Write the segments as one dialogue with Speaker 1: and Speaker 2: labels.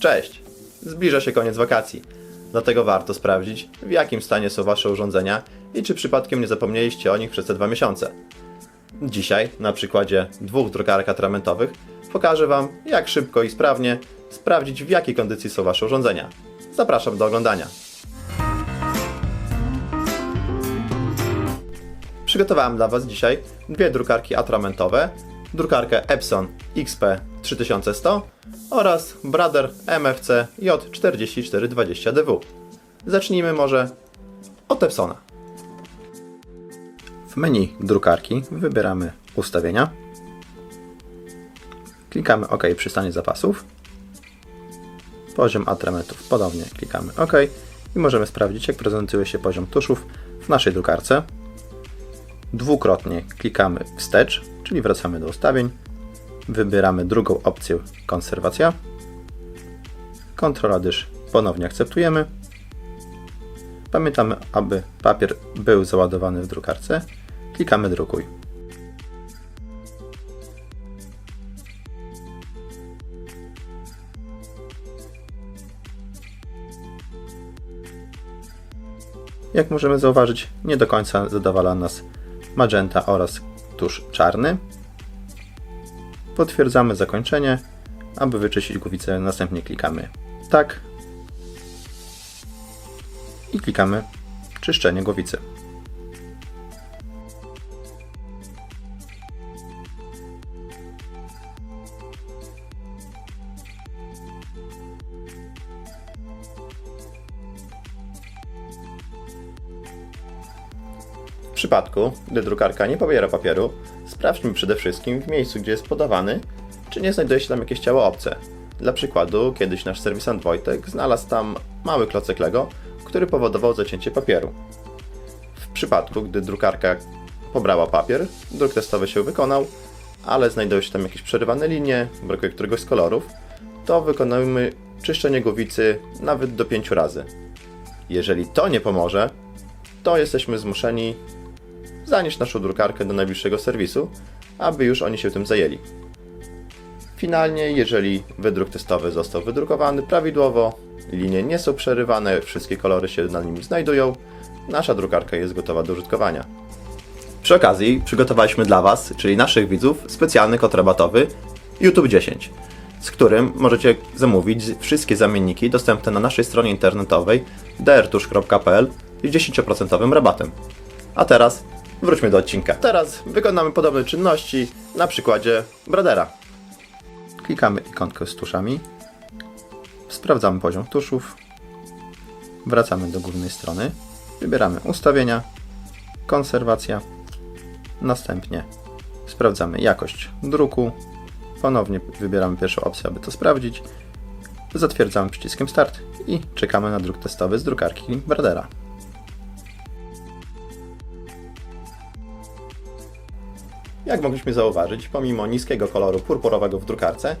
Speaker 1: Cześć! Zbliża się koniec wakacji, dlatego warto sprawdzić, w jakim stanie są Wasze urządzenia i czy przypadkiem nie zapomnieliście o nich przez te dwa miesiące. Dzisiaj, na przykładzie dwóch drukarek atramentowych, pokażę Wam, jak szybko i sprawnie sprawdzić, w jakiej kondycji są Wasze urządzenia. Zapraszam do oglądania. Przygotowałem dla Was dzisiaj dwie drukarki atramentowe, drukarkę Epson XP 3100 oraz Brother MFC J4420DW. Zacznijmy może od Epsona. W menu drukarki wybieramy ustawienia, klikamy OK przy stanie zapasów, poziom atramentów ponownie klikamy OK i możemy sprawdzić jak prezentuje się poziom tuszów w naszej drukarce. Dwukrotnie klikamy wstecz, czyli wracamy do ustawień. Wybieramy drugą opcję konserwacja. Kontrola dysz ponownie akceptujemy. Pamiętamy, aby papier był załadowany w drukarce. Klikamy drukuj. Jak możemy zauważyć, nie do końca zadowala nas magenta oraz tusz czarny. Potwierdzamy zakończenie. Aby wyczyścić głowicę, następnie klikamy tak i klikamy czyszczenie głowicy. Przypadku, gdy drukarka nie pobiera papieru, sprawdźmy przede wszystkim w miejscu, gdzie jest podawany, czy nie znajduje się tam jakieś ciało obce. Dla przykładu, kiedyś nasz serwisant Wojtek znalazł tam mały klocek Lego, który powodował zacięcie papieru. W przypadku, gdy drukarka pobrała papier, druk testowy się wykonał, ale znajdują się tam jakieś przerywane linie, brakuje któregoś z kolorów, to wykonujmy czyszczenie głowicy nawet do 5 razy. Jeżeli to nie pomoże, to jesteśmy zmuszeni zanieść naszą drukarkę do najbliższego serwisu, aby już oni się tym zajęli. Finalnie, jeżeli wydruk testowy został wydrukowany prawidłowo, linie nie są przerywane, wszystkie kolory się na nim znajdują, nasza drukarka jest gotowa do użytkowania. Przy okazji przygotowaliśmy dla Was, czyli naszych widzów, specjalny kod rabatowy YouTube 10, z którym możecie zamówić wszystkie zamienniki dostępne na naszej stronie internetowej drtusz.pl z 10% rabatem. A teraz wróćmy do odcinka. Teraz wykonamy podobne czynności na przykładzie Bradera. Klikamy ikonkę z tuszami, sprawdzamy poziom tuszów, wracamy do głównej strony, wybieramy ustawienia, konserwacja, następnie sprawdzamy jakość druku, ponownie wybieramy pierwszą opcję, aby to sprawdzić, zatwierdzamy przyciskiem start i czekamy na druk testowy z drukarki Bradera. Jak mogliśmy zauważyć, pomimo niskiego koloru purpurowego w drukarce,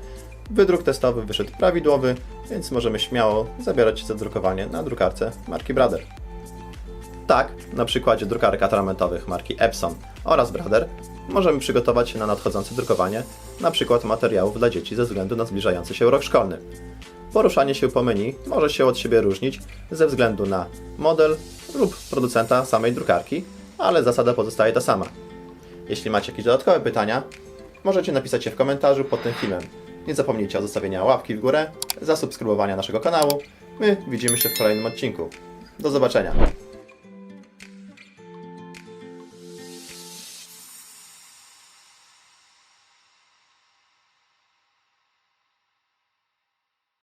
Speaker 1: wydruk testowy wyszedł prawidłowy, więc możemy śmiało zabierać się za drukowanie na drukarce marki Brother. Tak, na przykładzie drukarek atramentowych marki Epson oraz Brother możemy przygotować się na nadchodzące drukowanie, na przykład materiałów dla dzieci ze względu na zbliżający się rok szkolny. Poruszanie się po menu może się od siebie różnić ze względu na model lub producenta samej drukarki, ale zasada pozostaje ta sama. Jeśli macie jakieś dodatkowe pytania, możecie napisać je w komentarzu pod tym filmem. Nie zapomnijcie o zostawienia łapki w górę, zasubskrybowania naszego kanału. My widzimy się w kolejnym odcinku. Do zobaczenia.